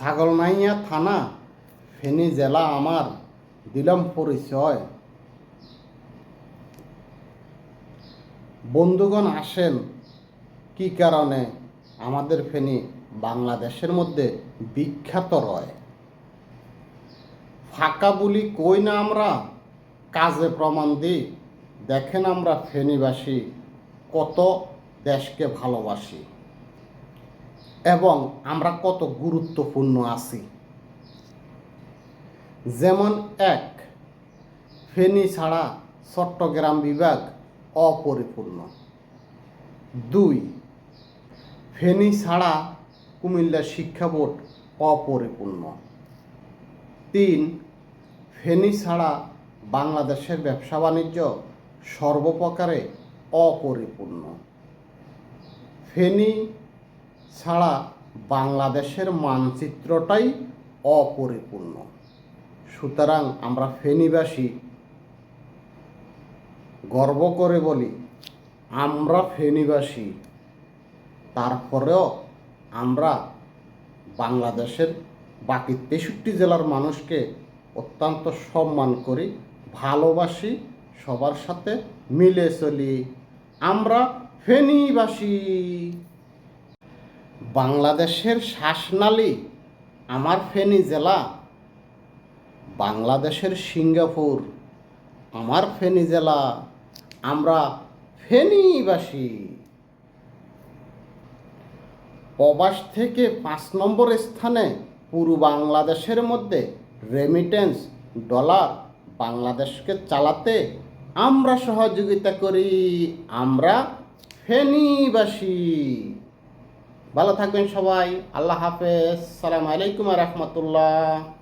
ছাগলনাইয়া থানা, ফেনী জেলা আমার দিলাম পরিচয় বন্ধুগণ আসেন, কি কারণে আমাদের ফেনী বাংলাদেশের মধ্যে বিখ্যাত রয়? ফাঁকা বলি কই না আমরা? কাজে প্রমাণ দিই দেখেন আমরা ফেনীবাসী কত দেশকে ভালোবাসি। এবং আমরা কত গুরুত্বপূর্ণ আছি। যেমন এক, ফেনী ছাড়া চট্টগ্রাম বিভাগ অপরিপূর্ণ। দুই, ফেনী ছাড়া কুমিল্লা শিক্ষা বোর্ড অপরিপূর্ণ। তিন, ফেনী ছাড়া বাংলাদেশের ব্যবসা বাণিজ্য সর্বপ্রকারে অপরিপূর্ণ। ফেনী ছাড়া বাংলাদেশের মানচিত্রটাই অপরিপূর্ণ। সুতরাং আমরা ফেনীবাসী, গর্ব করে বলি, আমরা ফেনীবাসী, তারপরেও আমরা বাংলাদেশের বাকি তেষট্টি জেলার মানুষকে অত্যন্ত সম্মান করি, ভালোবাসি, সবার সাথে মিলে চলি। আমরা ফেনীবাসী। বাংলাদেশের শ্বাসনালী আমার ফেনী জেলা, বাংলাদেশের সিঙ্গাপুর আমার ফেনী জেলা। আমরা ফেনীবাসী। প্রবাস থেকে পাঁচ নম্বর স্থানে পুরো বাংলাদেশের মধ্যে রেমিটেন্স ডলার বাংলাদেশকে চালাতে আমরা সহযোগিতা করি। আমরা ফেনীবাসী। ভালো থাকবেন সবাই। আল্লাহ হাফেজ। সালাম আলাইকুম রহমতুল্লাহ।